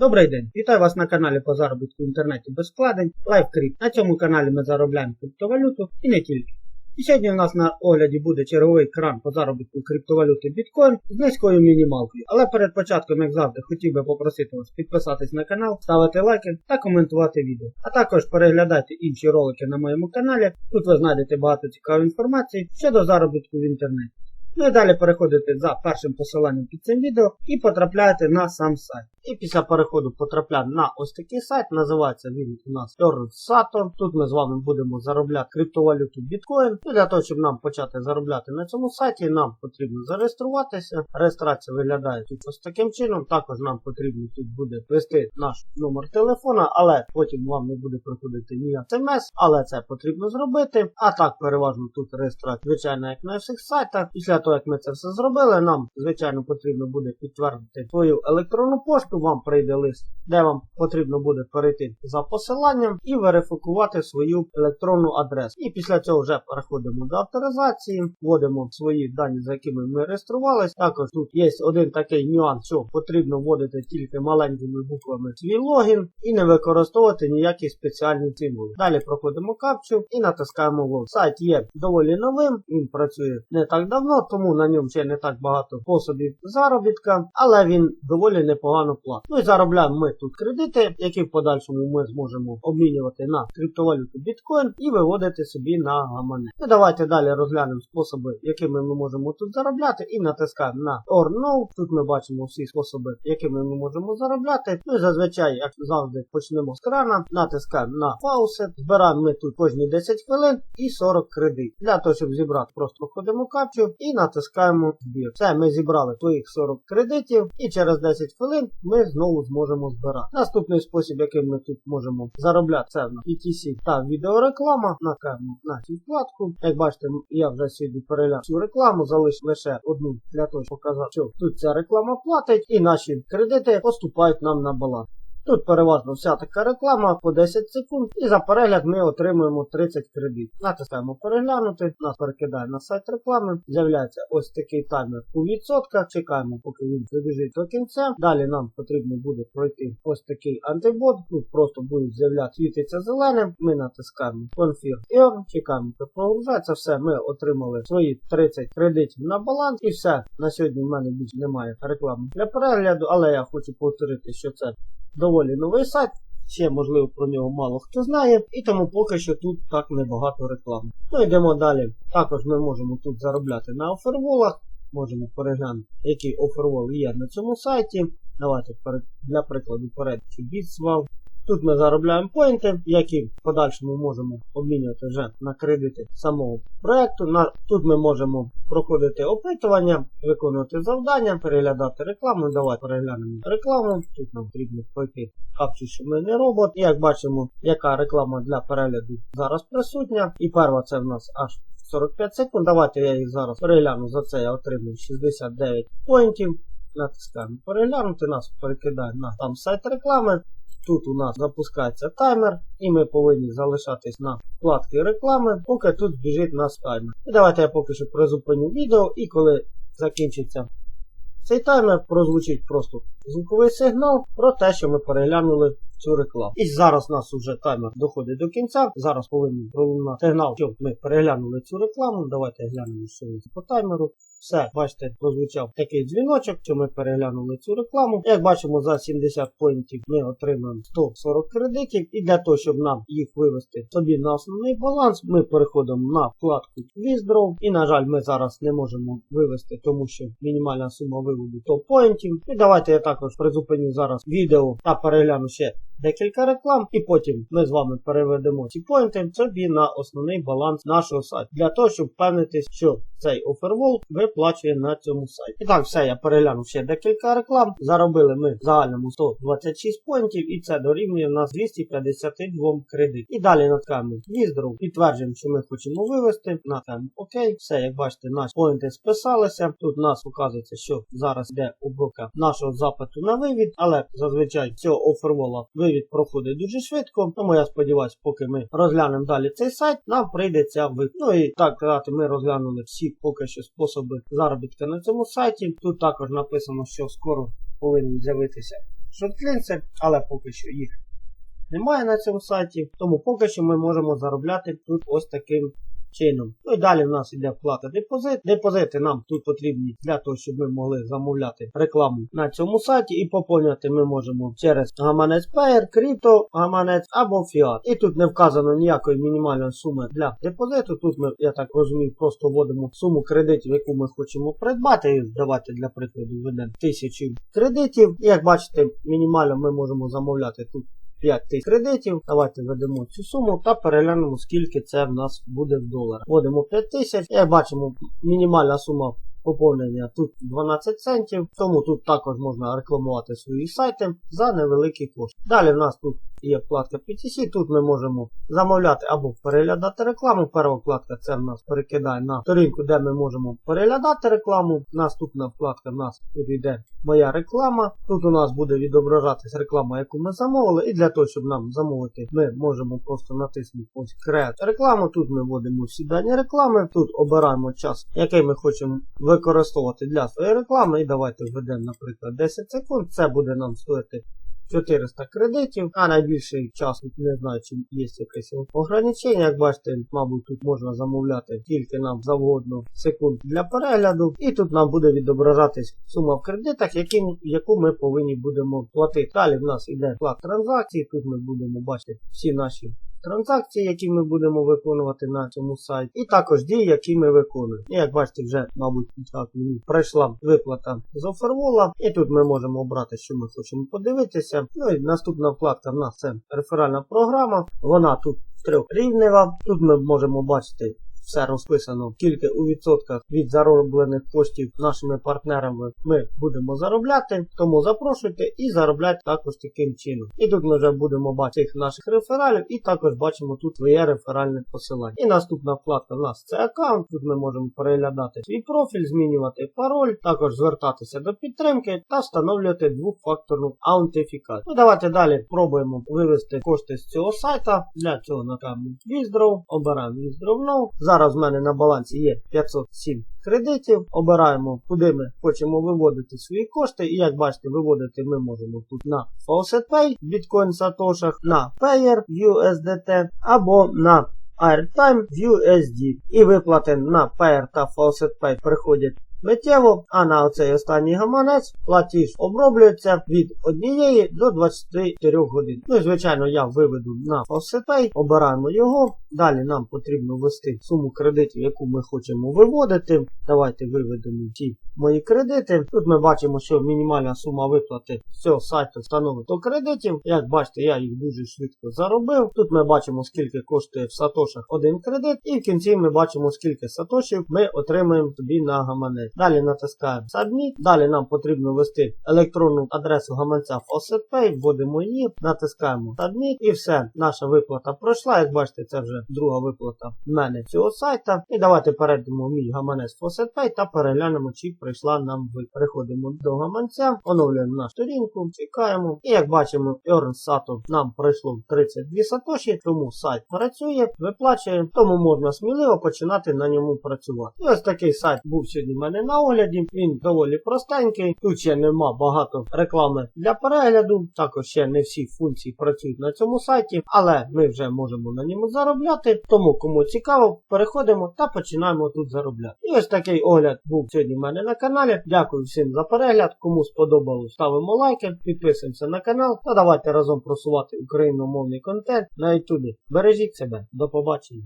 Добрий день! Вітаю вас на каналі по заробітку в інтернеті без вкладень LiveCrypt. На цьому каналі ми заробляємо криптовалюту і не тільки. І сьогодні у нас на огляді буде черговий кран по заробітку криптовалюти біткоін з низькою мінімалкою. Але перед початком, як завжди, хотів би попросити вас підписатись на канал, ставити лайки та коментувати відео. А також переглядайте інші ролики на моєму каналі. Тут ви знайдете багато цікавої інформації щодо заробітку в інтернеті. Ну і далі переходите за першим посиланням під цим відео і потрапляєте на сам сайт. І після переходу потрапляємо на ось такий сайт, називається він у нас Sato. Тут ми з вами будемо заробляти криптовалюту біткоін. І для того, щоб нам почати заробляти на цьому сайті, нам потрібно зареєструватися. Реєстрація виглядає тут ось таким чином. Також нам потрібно тут буде ввести наш номер телефона, але потім вам не буде приходити ніяк смс, але це потрібно зробити. А так переважно тут реєстрація, звичайно, як на всіх сайтах. Після того, як ми це все зробили, нам, звичайно, потрібно буде підтвердити свою електронну пошту вам прийде лист, де вам потрібно буде перейти за посиланням і верифікувати свою електронну адресу. І після цього вже переходимо до авторизації, вводимо свої дані, за якими ми реєструвалися. Також тут є один такий нюанс, що потрібно вводити тільки маленькими буквами свій логін і не використовувати ніякі спеціальні символи. Далі проходимо капчу і натискаємо лог. Сайт є доволі новим, він працює не так давно, тому на ньому ще не так багато способів заробітка, але він доволі непогано платить. Ну і заробляємо ми тут кредити, які в подальшому ми зможемо обмінювати на криптовалюту біткоін і виводити собі на гаманець. Ну давайте далі розглянемо способи, якими ми можемо тут заробляти, і натискаємо на Or. Тут ми бачимо всі способи, якими ми можемо заробляти. Ну і зазвичай, як завжди, почнемо з крана, натискаємо на Faucet, збираємо ми тут кожні 10 хвилин і 40 кредит. Для того, щоб зібрати, просто входимо капчу і натискаємо збір. Все, ми зібрали твоїх 40 кредитів, і через 10 хвилин ми знову зможемо збирати. Наступний спосіб, яким ми тут можемо заробляти, це в ETC та відеореклама. Накаємо на цю вкладку. Як бачите, я вже сьогодні перегляд цю рекламу, залишу лише одну для того, щоб показати, що тут ця реклама платить, і наші кредити поступають нам на баланс. Тут переважно вся така реклама по 10 секунд, і за перегляд ми отримуємо 30 кредит. Натискаємо переглянути, нас перекидає на сайт реклами. З'являється ось такий таймер у відсотках. Чекаємо, поки він добіжить до кінця. Далі нам потрібно буде пройти ось такий антибот. Тут просто буде з'являтися світиться зеленим. Ми натискаємо Confirm Earn, чекаємо, поки прогружається. Все, ми отримали свої 30 кредитів на баланс. І все. На сьогодні в мене більше немає реклами для перегляду, але я хочу повторити, що це доволі новий сайт, ще, можливо, про нього мало хто знає, і тому поки що тут так небагато реклами. Ну йдемо далі. Також ми можемо тут заробляти на оферволах, можемо переглянути, який офервол є на цьому сайті. Давайте для прикладу перед BitSwap. Тут ми заробляємо поінти, які в подальшому можемо обмінювати вже на кредити самого проєкту. Тут ми можемо проходити опитування, виконувати завдання, переглядати рекламу. Давайте переглянемо рекламу. Тут нам потрібно пройти капчу, що ми не робот. І як бачимо, яка реклама для перегляду зараз присутня. І перша це в нас аж 45 секунд. Давайте я їх зараз перегляну. За це я отримую 69 поінтів. Натискаємо переглянути, нас перекидає на там сайт реклами. Тут у нас запускається таймер, і ми повинні залишатись на вкладці реклами, поки тут збіжить наш таймер. І давайте я поки що призупиню відео, і коли закінчиться цей таймер, прозвучить просто звуковий сигнал про те, що ми переглянули цю рекламу. І зараз у нас вже таймер доходить до кінця. Зараз повинен пролунати сигнал, що ми переглянули цю рекламу. Давайте глянемо, що по таймеру. Все, бачите, прозвучав такий дзвіночок, що ми переглянули цю рекламу. Як бачимо, за 70 поінтів ми отримаємо 140 кредитів. І для того, щоб нам їх вивести собі на основний баланс, ми переходимо на вкладку Withdraw. І, на жаль, ми зараз не можемо вивести, тому що мінімальна сума виводу 100 поінтів. І давайте я також призупиню зараз відео та перегляну ще декілька реклам, і потім ми з вами переведемо ці поінти собі на основний баланс нашого сайту. Для того, щоб впевнитись, що цей офервол виплачує на цьому сайті. І так, все, я переглянув ще декілька реклам. Заробили ми в загальному 126 поінтів, і це дорівнює в нас 252 кредит. І далі натискаємо Withdraw, підтверджуємо, що ми хочемо вивести. Натискаємо ОК. Все, як бачите, наші поінти списалися. Тут у нас показується, що зараз йде обробка нашого запиту на вивід, але зазвичай цього офервола вивід проходить дуже швидко. Тому я сподіваюся, поки ми розглянемо далі цей сайт, нам прийдеться вивід. Ну і так казати, ми розглянули всі поки що способи заробітка на цьому сайті. Тут також написано, що скоро повинен з'явитися шортлінси, але поки що їх немає на цьому сайті, тому поки що ми можемо заробляти тут ось таким чином. Ну і далі в нас йде вплата депозит. Депозити нам тут потрібні для того, щоб ми могли замовляти рекламу на цьому сайті і поповнювати ми можемо через гаманець Payer, крипто, гаманець або фіат. І тут не вказано ніякої мінімальної суми для депозиту. Тут ми, я так розумію, просто вводимо суму кредитів, яку ми хочемо придбати. І давайте для прикладу введемо тисячу кредитів. І як бачите, мінімально ми можемо замовляти тут 5 тисяч кредитів. Давайте введемо цю суму та переглянемо, скільки це в нас буде в доларах. Вводимо 5 тисяч. Як бачимо, мінімальна сума поповнення тут 12 центів. Тому тут також можна рекламувати свої сайти за невеликий кошт. Далі в нас тут є вкладка PTC. Тут ми можемо замовляти або переглядати рекламу. Перша вкладка це в нас перекидає на сторінку, де ми можемо переглядати рекламу. Наступна вкладка в нас тут йде моя реклама. Тут у нас буде відображатись реклама, яку ми замовили. І для того, щоб нам замовити, ми можемо просто натиснути ось Create рекламу. Тут ми вводимо всі дані реклами. Тут обираємо час, який ми хочемо використовувати для своєї реклами. І давайте введемо, наприклад, 10 секунд. Це буде нам стоїти 400 кредитів, а найбільший час не знаю, чи є якесь ограничення. Як бачите, мабуть, тут можна замовляти тільки нам завгодно секунд для перегляду. І тут нам буде відображатись сума в кредитах, які, яку ми повинні будемо платити. Далі в нас йде вклад транзакцій. Тут ми будемо бачити всі наші. Транзакції, які ми будемо виконувати на цьому сайті, і також дії, які ми виконуємо. І як бачите, вже, мабуть, так мені виплата з офервола. І тут ми можемо обрати, що ми хочемо подивитися. Ну і наступна вкладка в нас це реферальна програма. Вона тут трьохрівнева. Тут ми можемо бачити. Все розписано тільки у відсотках від зароблених коштів нашими партнерами ми будемо заробляти. Тому запрошуйте і заробляйте також таким чином. І тут ми вже будемо бачити цих наших рефералів, і також бачимо тут своє реферальне посилання. І наступна вкладка в нас це аккаунт. Тут ми можемо переглядати свій профіль, змінювати пароль, також звертатися до підтримки та встановлювати двохфакторну аутентифікацію. Ну давайте далі пробуємо вивести кошти з цього сайта. Для цього натискаємо Withdraw, обираємо Withdraw Now. Зараз в мене на балансі є 507 кредитів. Обираємо, куди ми хочемо виводити свої кошти. І як бачите, виводити ми можемо тут на FaucetPay, Bitcoin Satoshi, на Payer USDT або на Airtime USD. І виплати на Payer та FaucetPay приходять миттєво, а на оцей останній гаманець платіж оброблюється від 1 до 24 годин. Ну і звичайно я виведу на FaucetPay, обираємо його. Далі нам потрібно ввести суму кредитів, яку ми хочемо виводити. Давайте виведемо ті мої кредити. Тут ми бачимо, що мінімальна сума виплати з цього сайту становить 100 кредитів. Як бачите, я їх дуже швидко заробив. Тут ми бачимо, скільки коштує в сатошах один кредит, і в кінці ми бачимо, скільки сатошів ми отримаємо собі на гаманець. Далі натискаємо Submit. Далі нам потрібно ввести електронну адресу гаманця FaucetPay, вводимо її, натискаємо Submit і все. Наша виплата пройшла. Як бачите, це вже друга виплата в мене цього сайта. І давайте перейдемо в мій гаманець FaucetPay та переглянемо, чи прийшла нам виплата. Переходимо до гаманця, оновлюємо нашу сторінку, чекаємо. І як бачимо, Earn Sato нам пройшло 32 сатоші, тому сайт працює, виплачує, тому можна сміливо починати на ньому працювати. І ось такий сайт був сьогодні в мене на огляді. Він доволі простенький. Тут ще нема багато реклами для перегляду. Також ще не всі функції працюють на цьому сайті, але ми вже можемо на ньому заробляти. Тому кому цікаво, переходимо та починаємо тут заробляти. І ось такий огляд був сьогодні в мене на каналі. Дякую всім за перегляд. Кому сподобалось, ставимо лайки, підписуємося на канал та давайте разом просувати україномовний контент на ютубі. Бережіть себе, до побачення.